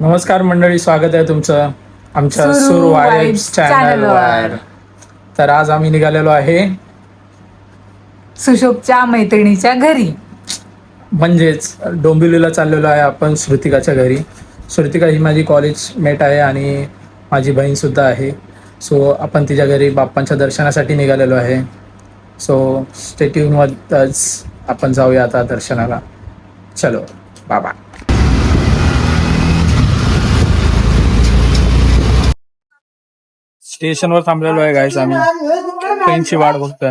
नमस्कार मंडळी स्वागत आहे तुमचं आमच्या सुरू वाईब्स चॅनलवर. तर आज आम्ही निघालेलो आहे सुशोभच्या मैत्रिणीच्या घरी. म्हणजेच डोंबिवलीला चाललेलो आहे आपण श्रुतिकाच्या घरी. श्रुतिका ही माझी कॉलेज मेट आहे आणि माझी बहीण सुद्धा आहे. सो आपण तिच्या घरी बाप्पांच्या दर्शनासाठी निघालेलो आहे. सो स्टेट्यूनवरच आपण जाऊया आता दर्शनाला. चलो बाबा. स्टेशनवर थांबलेलो आहे गायस आम्ही. ट्रेनची वाट बघतोय.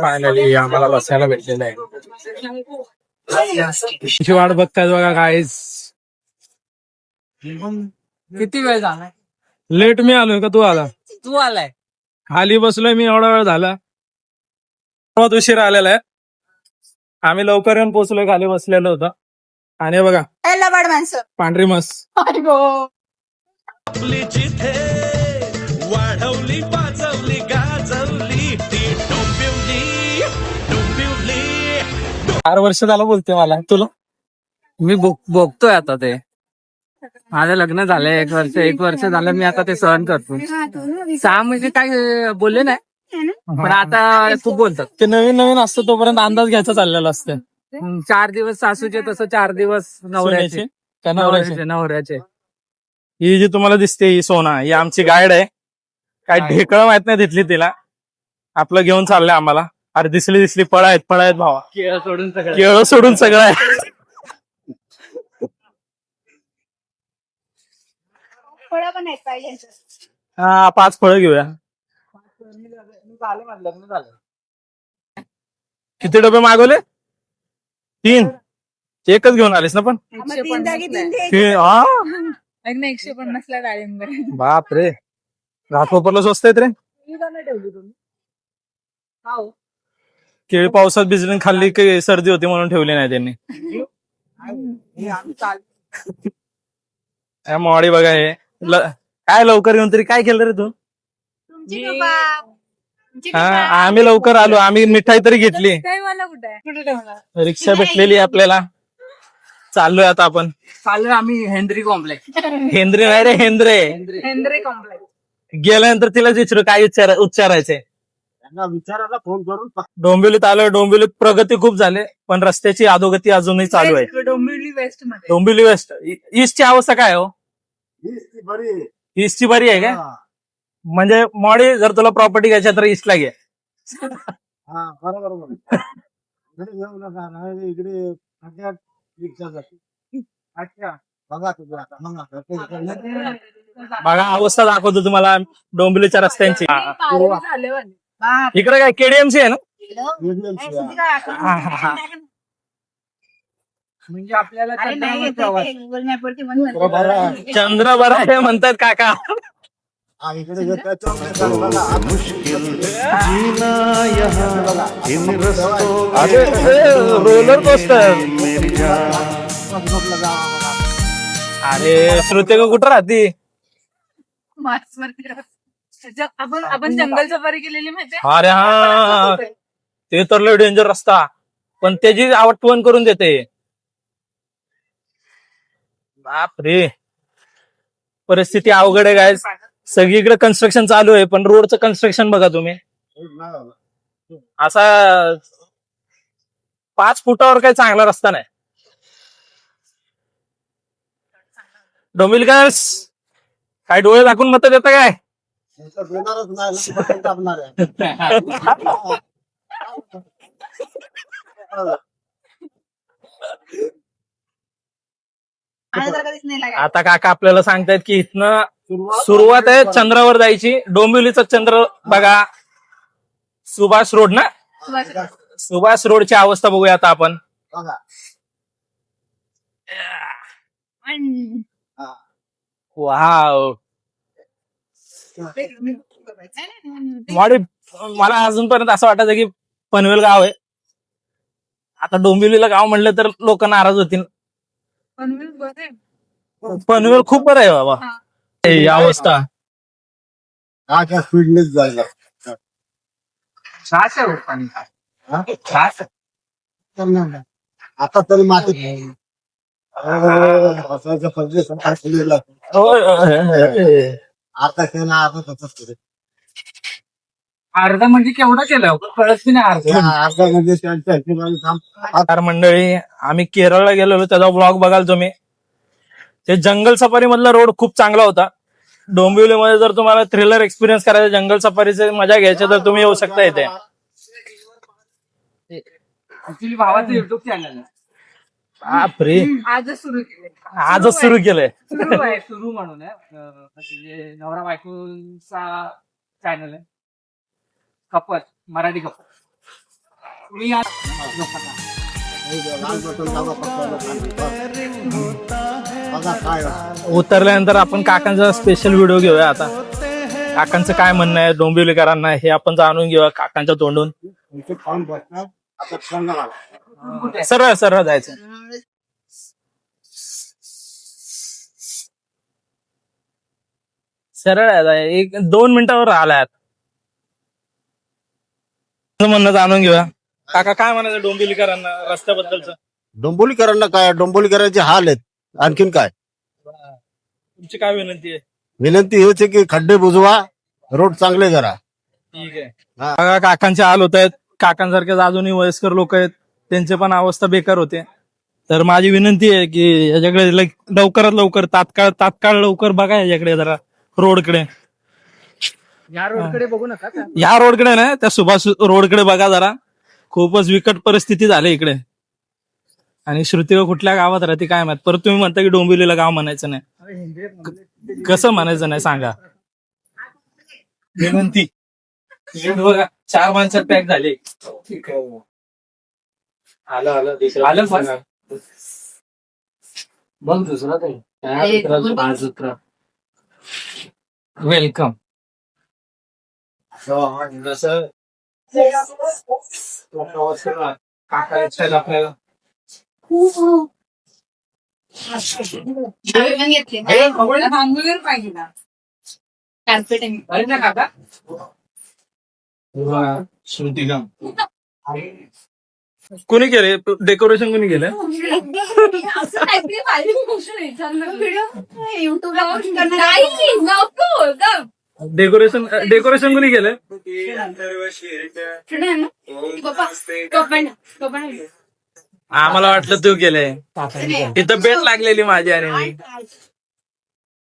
फायनली आम्हाला बसायला भेटलेलं आहे. ट्रेनची वाट बघताय बघा गायस किती वेळ झालाय? लेट मी आलोय का तू आला? तू आलाय. खाली बसलोय मी एवढा वेळ झाला. बहुत उशीर आलेला आहे. आम्ही लवकर येऊन पोहोचलोय खाली बसलेलो होतो. आणि हे बघा लबाड माणसं. पांढरी मस. आपली जिथे वाढवली पाचवली गाजवली ती डोंबिवली डोंबिवली. चार वर्ष झालं बोलते मला. तुला? मी बघ- बघतोय आता ते. माझं लग्न झालंय एक वर्ष एक वर्ष झालं मी आता ते सहन करतो. सहा महिने काय बोलले नाही पण आता खूप बोलतात. ते नवीन नवीन असतं तोपर्यंत अंदाज घ्यायचा चाललेला असतं चार दिवस सासूचे तसं चार दिवस नवऱ्याचे. सोन्याचे? का नवऱ्याचे? नवऱ्याचे नवऱ्याचे. ही जी तुम्हाला दिसते ही सोना ही आमची गाईड आहे. काय ढेकळ माहीत नाही तिथली तिला. आपलं घेऊन चाललंय आम्हाला. अरे दिसली दिसली फळ आहेत फळ आहेत भावा. केळ सोडून सगळं. केळं सोडून सगळं आहे. फळं पण आहेत पाहिजे. हा पाच फळं घेऊया. किती डबे मागवले? तीन. एकच घेऊन आलीस ना पण? तीन हा? एकशे पन्नासला डाळिंब. बाप रे घाटकोपरला स्वस्त आहेत रे. केळी पावसात भिजली खाल्ली की सर्दी होती म्हणून ठेवली नाही त्यांनी. या मॉडी बघा हे. ल- काय लवकर येऊन तरी काय केलं रे तू? तुमची कृपा. तुमची हा कृपा. आम्ही लवकर आलो. आम्ही मिठाई तरी घेतली. काय मला कुठे आहे? कुठे ठेवणार? रिक्षा भेटलेली आहे आपल्याला. चाललोय आता आपण. चालू आम्ही हेनरी कॉम्प्लेक्स. हेंद्रे नाही रे हेंद्रे. Henry complex. गेल्यानंतर तिलाच विचारू काय उच्चार उच्चारायचे विचारायला फोन करून डोंबिवलीत आलोय डोंबिवलीत प्रगती खूप झाली पण रस्त्याची अधोगती अजूनही चालू आहे. डोंबिवली वेस्टमध्ये डोंबिवली वेस्ट ईस्टची अवस्था काय हो? ईस्टची बरी आहे. का? म्हणजे मॉडी जर तुला प्रॉपर्टी घ्यायची आहे तर ईस्टला घे. हा बरोबर इकडे घेऊ नका नाही इकडे सगळ्यात रिक्षा जाते अच्छा. बघा तुझं आता. मग आता. बघा अवस्था दाखवतो तुम्हाला. डोंबिवलीच्या रस्त्यांची. हा. झाले इकडे काय केडीएमसी आहे ना? हा, हा, हा. म्हणजे आपल्याला चंद्रावर प्रवास. चंद्र बरा आहे. म्हणतात काका. हा, झोपलं अरे श्रुते का कुठं राहते? मार्स आपण आपण जंगल सफारी केलेली माहिती अरे हा. ते तर लय डेंजर रस्ता. पण त्याची आठवण करून देते. बाप रे परिस्थिती अवघड आहे काय सगळीकडे कन्स्ट्रक्शन चालू आहे पण रोडचं कन्स्ट्रक्शन बघा तुम्ही. असा पाच फुटावर काही चांगला रस्ता नाही. डोंबिलकर्स काय डोळे दाखवून मत देता काय? आता काका आपल्याला सांगतायत की इथनं सुरुवात आहे चंद्रावर जायची. डोंबिवलीचा चंद्र बघा. सुभाष रोड ना? सुभाष रोडची अवस्था बघूया आता आपण. वाव नाही, नाही, नाही. मॉडी मला अजूनपर्यंत असं वाटायचं की पनवेल गाव आहे आता डोंबिवलीला गाव म्हणलं तर लोक नाराज होतील पनवेल बरं आहे. पनवेल खूप बरं आहे बाबा हा. अवस्था हा त्या स्पीडनेच जायला छास आहे हो पाणी हा? छास आता तरी मातीत केला. अर्धा म्हणजे केवढा केला? कळत की नाही अर्धा. आता म्हणजे त्यांच्या हिशोबाने काम तर मंडळी आम्ही केरळला गेलेलो त्याचा ब्लॉग बघाल तुम्ही. ते जंगल सफारी मधला रोड खूप चांगला होता. डोंबिवलीमध्ये जर तुम्हाला थ्रिलर एक्सपिरियन्स करायचं जंगल सफारीचे मजा घ्यायची तर तुम्ही येऊ शकता इथे. ऍक्च्युली भावाचं युट्यूब चॅनल बापरे. आजच सुरू केले आजच सुरू केलंय. सुरू आहे. सुरू म्हणून आहे. अं, म्हणजे नवरा बायकोचा चॅनल आहे. Couple Marathi couple. मी. बघा काय. उतरल्यानंतर आपण काकांचा स्पेशल व्हिडिओ घेऊया आता. काकांचं काय म्हणणं आहे? डोंबिवलीकरांना हे आपण जाणून घेऊया काकांच्या तोंडून. खाऊन बसणार. सरळ सरळ जायचं. सरळ आहे आता. एक दोन मिनिटावर आलाय तुझं म्हणणं जाणून घेऊया. काका काय म्हणायचं डोंबिवलीकरांना रस्त्याबद्दलचं? डोंबिवलीकरांना काय? डोंबिवलीकरांचे हाल आहेत. आणखीन काय? तुमची काय विनंती आहे? विनंती हेच आहे की खड्डे बुजवा रोड चांगले करा. ठीक आहे. हा. काकांचे हाल होत आहेत. काकांसारखे अजूनही वयस्कर लोक आहेत त्यांचे पण अवस्था बेकार होते. तर माझी विनंती आहे की याच्याकडे लवकरात लवकर तात्काळ तात्काळ लवकर बघा याच्याकडे जरा रोडकडे. या रोडकडे बघू नका का? या रोडकडे ना त्या सुभाष रोडकडे बघा जरा. खूपच विकट परिस्थिती झाली इकडे. आणि श्रुतिका कुठल्या गावात राहते काय माहीत? परत तुम्ही म्हणता की डोंबिवलीला गाव म्हणायचं नाही. कसं म्हणायचं नाही सांगा. विनंती. बघा चार माणसात पॅक झाले. आलं आलं. आलं पण. बघ दुसरा काही वेलकम जसं काका आहे भांगुलीवर पाहिजे ना. कार्पेट आहे. अरे ना काका. श्रुतिका कोणी केले डेकोरेशन कोणी केलं असं काहीतरी गोष्ट नाही नको. डेकोरेशन डेकोरेशन कोणी केलं आहे ना? पप्पा. आम्हाला वाटलं तू केलंय. इथं बेट लागलेली माझी आणि मी.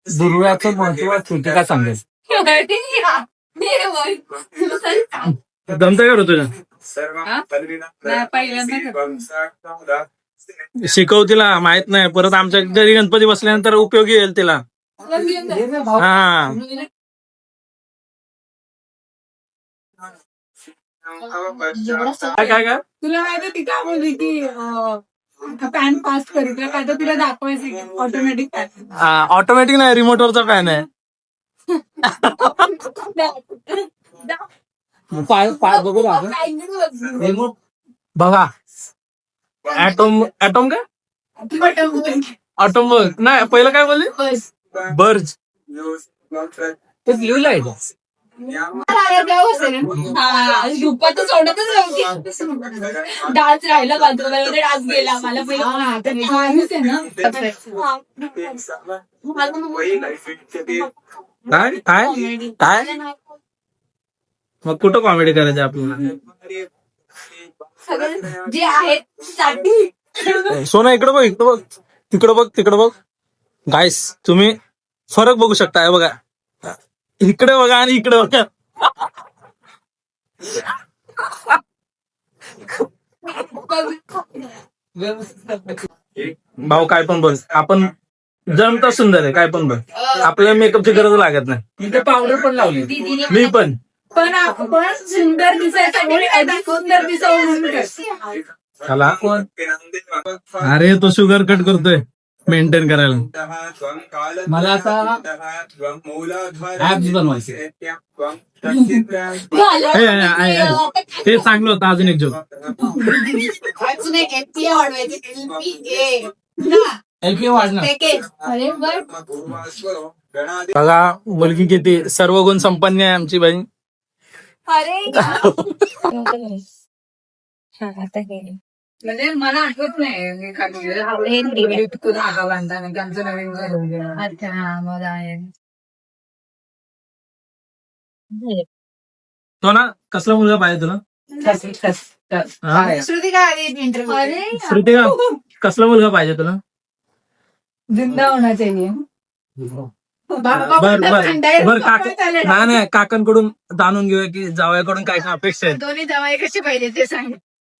दुर्व्याचं महत्त्व श्रुतिका सांगेल? मी वर. चल. दमतं का रे तुझं नाही, पहिल्यांदा करते. शिकव तिला माहीत नाही. परत आमच्या घरी गणपती बसल्यानंतर उपयोगी येईल तिला. हा. काय काय काय? तुला माहिती ती काय बोलली की पॅन पास करू काय तर तुला दाखवायचं ऑटोमॅटिक पॅन. ऑटोमॅटिक नाही रिमोटवरचा फॅन आहे. पाय पाय बघू. ऍटोम ऍटोम काय? ऑटोम नाही पहिलं काय बोलली. बर्ज. हा, सोडतच नव्हती. डान्स राहिला डान्स गेला. मला पहिलं डान्स आहे ना? हा. मला काय? काय? काय? मग कुठं कॉमेडी करायचं आपल्याला? सगळं जे आहेत साठी सोना इकडं बघ इकडं बघ. तिकडं बघ तिकडं बघ. गाईस तुम्ही फरक बघू शकता हे बघा. इकडे बघा आणि इकडे बघा. भाऊ काय पण बोल. आपण जमता सुंदर आहे काय पण बघ. आपल्याला मेकअपची गरज लागत नाही. तिथे पावडर पण लावली. मी पण. पण आपण सुंदर दिसायचं अधिक सुंदर दिसावं म्हणून करते. चला. अरे तो शुगर कट करतोय. मेंटेन करायला. मला आता ऍप्स बनवायचे. हे, हे, हे, हे. ते चांगलं होतं अजून एक जोक अजून एक एलपी बर बघा मुलगी किती सर्व गुण संपन्न आहे आमची बहीण अरे म्हणजे मला आठवत नाही हे की आमचं नवीन घर तो ना कसला मुलगा पाहिजे तुला? श्रुतिका आली? इंटरव्ह्यू अरे श्रुतिका कसला मुलगा पाहिजे तुला? जिंदा होना चाहिए बर बर. बर काका नाही नाही काकांकडून जाणून घेऊया की जावयाकडून काय काय अपेक्षा आहेत. दोन्ही जवाई कशी पाहिजे ते सांग.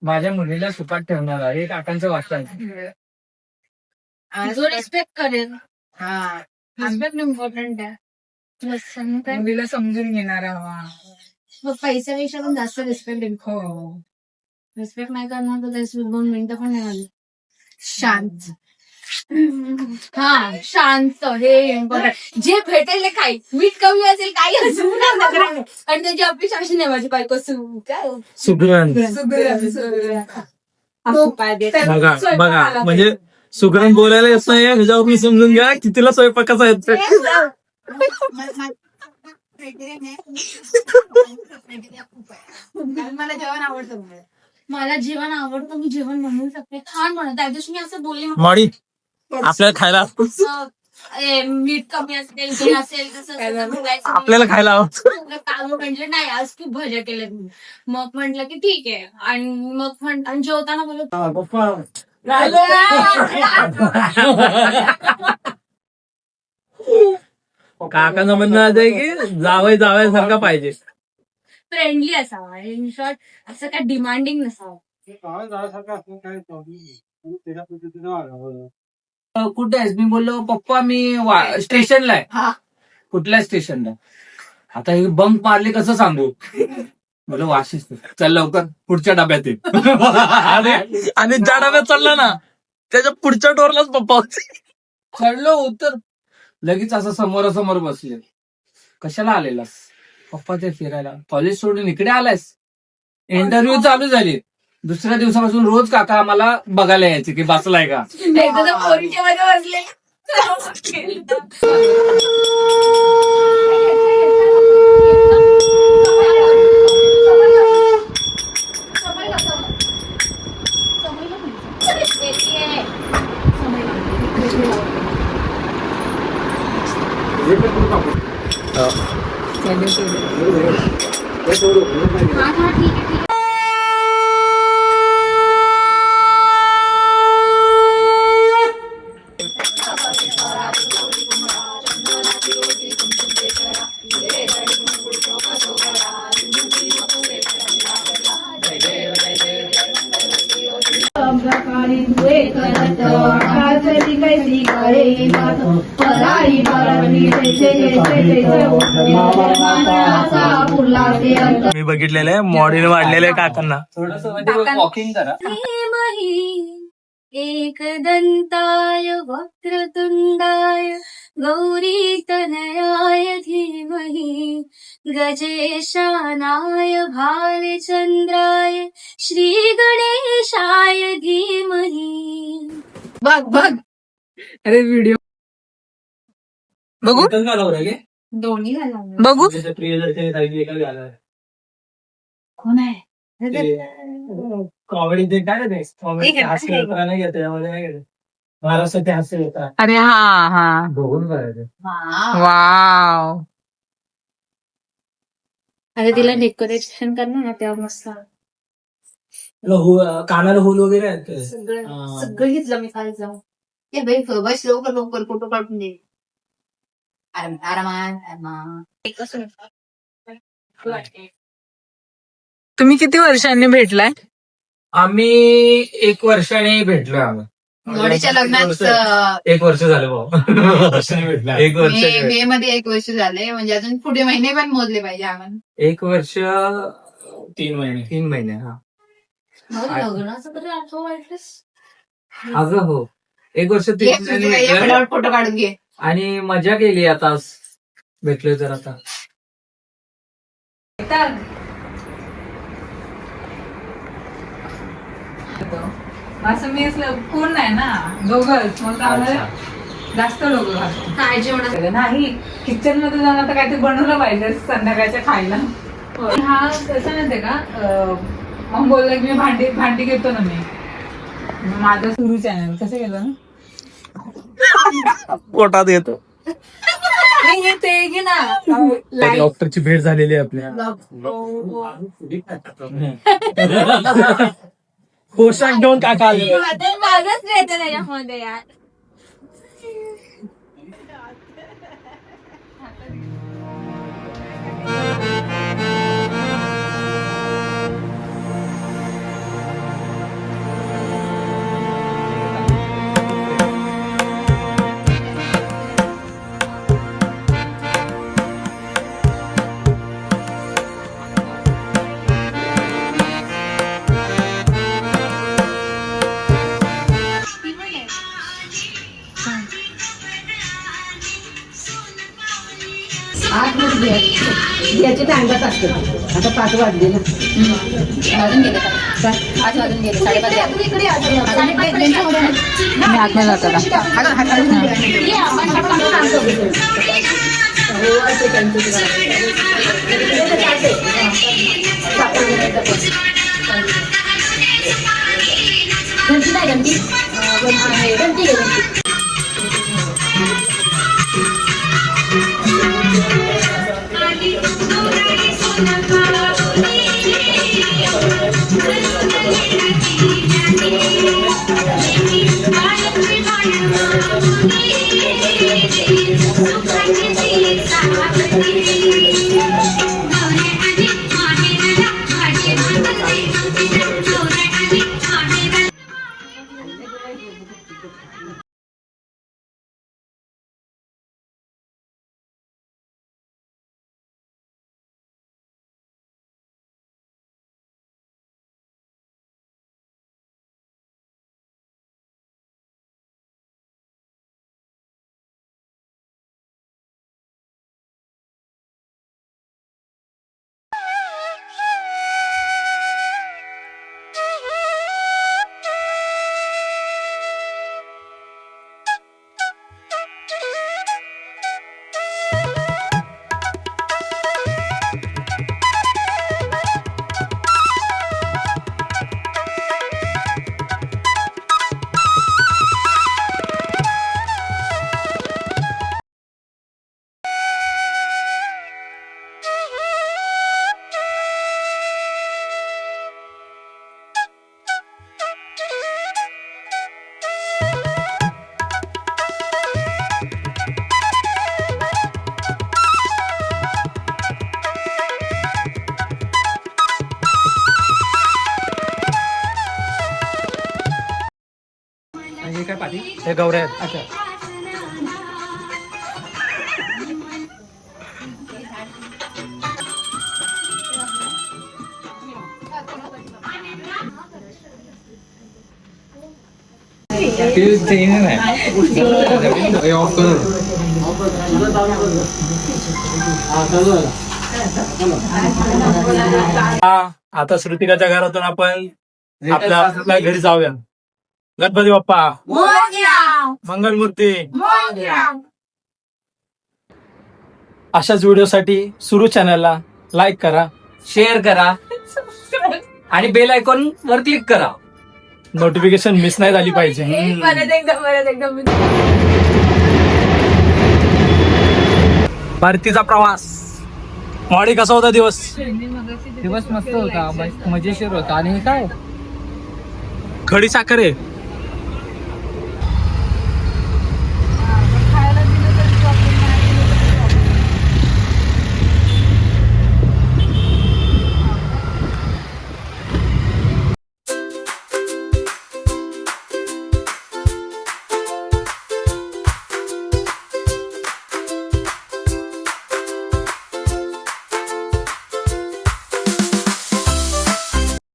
माझ्या मुलीला सुपात ठेवणार आहे हे काकांचं वाचन. जो रिस्पेक्ट करेल. हा. रिस्पेक्ट इम्पॉर्टंट आहे. काय? मुलीला समजून घेणारा हवा मग पैशापेक्षा पण जास्त रिस्पेक्ट हो. रिस्पेक्ट नाही करणार तर त्याची दोन मिनिटं पण नाही आली शांत. हा शांत हे जे भेटेल ते खाई मीठ कमी असेल काही असेल ना नखरा. आणि त्याची अपेक्षा अशी नाही माझी बायको सु- काय? सुगरण असं पाहिजे बघा बघा म्हणजे सुगरण बोलायला येत नाही ह्याच्यावर मी समजून घ्या की तिला स्वयंपाकाचा येत मला जेवण आवडतं मला जेवण आवडतं मी जेवण बनवू शकते छान बनवत त्या दिवशी मी असं बोलले मॉडी. आपल्याला खायला ए, मीठ कमी असेल ते असेल तसं. आपल्याला खायला आवडतं. काम म्हटलं नाही आज खूप भज्या तुम्ही मग म्हटलं की ठीक आहे. आणि मग म्हण आणि जेवताना बोलत काकांना म्हणणं असं आहे की जावय जावयासारखा पाहिजे. फ्रेंडली असावा. इन शॉर्ट असं काय डिमांडिंग नसावं. कुठे आहेस? मी बोललो पप्पा मी वा- स्टेशनला हा. आहे कुठल्या स्टेशनला. आता हे बंक मारले कसं सांगू? बोल वाशिस चल लवकर पुढच्या डब्यात ये. आणि आणि ज्या डब्यात चालला ना त्याच्या पुढच्या डोरलाच पप्पा होते. चढलो उतर. लगेच असं समोरासमोर बसले. कशाला आलेलास? पप्पा ते फिरायला. कॉलेज सोडून इकडे आलायस? इंटरव्ह्यू चालू झाली. दुसऱ्या दिवसापासून रोज काका आम्हाला बघायला यायचे की बसलाय का? पोरीच्या बसले. मी बघितलेलं आहे. मॉडेल वाढलेले काकांना. थोडस म्हणजे वॉकिंग करा. एकदन्ताय वक्रतुण्डाय गौरीतनयाय धीमहि. गजेशानाय भालचन्द्राय श्रीगणेशाय धीमहि. बघ बघ. अरे व्हिडिओ बघू? दोन्ही बघू जसं प्रियदर्शनी एकच घालावं. कोण आहे कॉमेडी ते काय ते कॉमेडी. हास्य जत्रा नाही नाही महाराष्ट्राची हास्य जत्रा अरे हा हा बघून करायचं वाव अरे तिला डेकोरेशन करणार ना तेव्हा मस्त हो- कानाला होल वगैरे आहेत का? सगळं हा. सगळं घेतलं मी खाली जाऊन बाई बस लवकर लवकर फोटो काढून दे आराम आरामात आरामात तुम्ही किती वर्षांनी भेटलाय? आम्ही एक वर्षाने भेटलोय आम्ही. जोडीच्या लग्नात अं, एक वर्ष झालं भाऊ. एक वर्ष मे मे मध्ये एक वर्ष झाले म्हणजे अजून पुढे महिने पण मोजले पाहिजे आम्हाला. एक वर्ष तीन महिने. तीन महिने हा. लग्नाचं तरी आठवं वाटलंस अगं हो. एक वर्ष तीन महिने तुझे-. फटाफट फोटो काढून घे. आणि मजा केली आता. भेटलोय तर आता. असं मी असलं कोण नाही ना दोघंच. मग जास्त लोक काय जेवण नाही किचनमध्ये जाऊन आता काहीतरी बनवलं पाहिजे संध्याकाळच्या खायला. हा कसं माहितीये का? मग बोलला की मी भांडी भांडी घेतो ना मी. माझं सुरू चॅनल कसं केलं? पोटात येतो. नाही, डॉक्टरची भेट झालेली आहे आपल्या. पोशाख घेऊन काका आले. माझंच येतं त्याच्यामध्ये यार. याचे टांगत असतात आता पाच वाजले ना. वाजून गेले का? आज वाजून गेले. साडेपाच मी आतमध्ये जातो का ये, आपण पटकन सांगतो. घंटी नाही घंटी घंटी घंटी घे, घंटी हे गौऱ्या आहेत अच्छा हा, आता श्रुतिकाच्या घरातून आपण आपल्या आपल्या घरी जाऊया गणपती बाप्पा मंगलमूर्ती. अशाच व्हिडिओसाठी सुरू चॅनलला लाईक करा शेअर करा आणि बेल आयकॉन वर क्लिक करा. नोटिफिकेशन मिस नाही झाली पाहिजे. परत एकदा परत एकदा भारतीचा प्रवास. मॉडी कसा होता दिवस? दिवस मस्त होता मजेशीर होता. आणि काय? खडी साखर आहे.